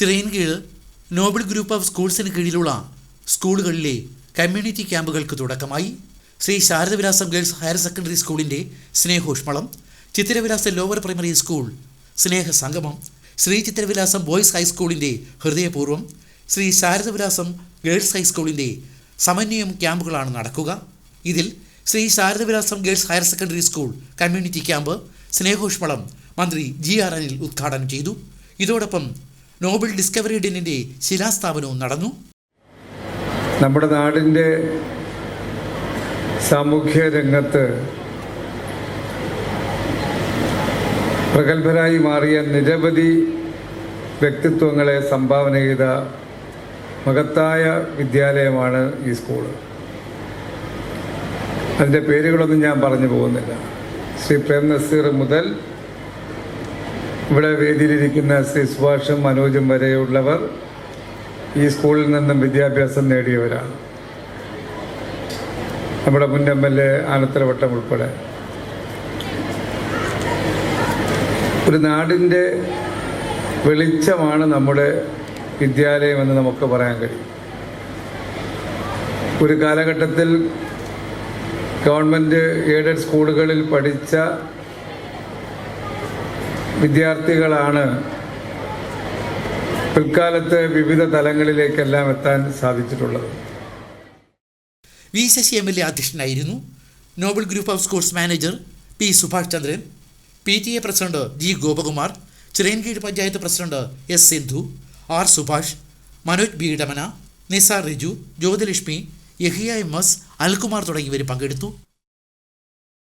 Chirayinkeezhu Noble group of സ്കൂൾസിന് കീഴിലുള്ള സ്കൂളുകളിലെ കമ്മ്യൂണിറ്റി ക്യാമ്പുകൾക്ക് തുടക്കമായി. Shri Saradavilasam girls higher secondary സ്കൂളിന്റെ സ്നേഹോഷ്മളം ചിത്തിരവിലാസം ലോവർ പ്രൈമറി സ്കൂൾ സ്നേഹ സംഗമം ശ്രീ ചിത്രവിലാസം ബോയ്സ് ഹൈസ്കൂളിന്റെ ഹൃദയപൂർവം ശ്രീ ശാരദവിലാസം ഗേൾസ് ഹൈസ്കൂളിന്റെ സമന്വയം ക്യാമ്പുകളാണ് നടക്കുക. ഇതിൽ Sree Sharadavilasam girls higher secondary school community camp സ്നേഹോഷ്മളം മന്ത്രി ജി ആർ അനിൽ ഉദ്ഘാടനം ചെയ്തു. ഇതോടൊപ്പം നോബൽ ഡിസ്കവറി ഡിന്നിന്റെ ശിലാസ്ഥാപനവും നടന്നു. നമ്മുടെ നാടിന്റെ സാമൂഹ്യ രംഗത്ത് പ്രഗത്ഭരായി മാറിയ നിരവധി വ്യക്തിത്വങ്ങളെ സംഭാവന ചെയ്ത മഹത്തായ വിദ്യാലയമാണ് ഈ സ്കൂൾ അതിന്റെ പേരുകളൊന്നും ഞാൻ പറഞ്ഞു പോകുന്നില്ല. ശ്രീ പ്രേം നസീർ മുതൽ ഇവിടെ വേദിയിലിരിക്കുന്ന ശ്രീ സുഭാഷും മനോജും വരെയുള്ളവർ ഈ സ്കൂളിൽ നിന്നും വിദ്യാഭ്യാസം നേടിയവരാണ്. നമ്മുടെ മുൻ എം എൽ എ ആനത്തലവട്ടം ഉൾപ്പെടെ. ഒരു നാടിന്റെ വെളിച്ചമാണ് നമ്മുടെ വിദ്യാലയമെന്ന് നമുക്ക് പറയാൻ കഴിയും. ഒരു കാലഘട്ടത്തിൽ ഗവൺമെന്റ് എയ്ഡഡ് സ്കൂളുകളിൽ പഠിച്ച വിദ്യാർത്ഥികളാണ് പിൽക്കാലത്ത് വിവിധ തലങ്ങളിലേക്കെല്ലാം എത്താൻ സാധിച്ചിട്ടുള്ളത്. V Sasi M L A അധ്യക്ഷനായിരുന്നു. Noble group of schools manager P Subhash Chandran P T A president G Gopakumar Chirayinkeezh panchayat president S Sindhu R Subhash Manoj B Edamana Nisar Riju Jyothilakshmi Yahiya M S Alkumar തുടങ്ങിയവർ പങ്കെടുത്തു.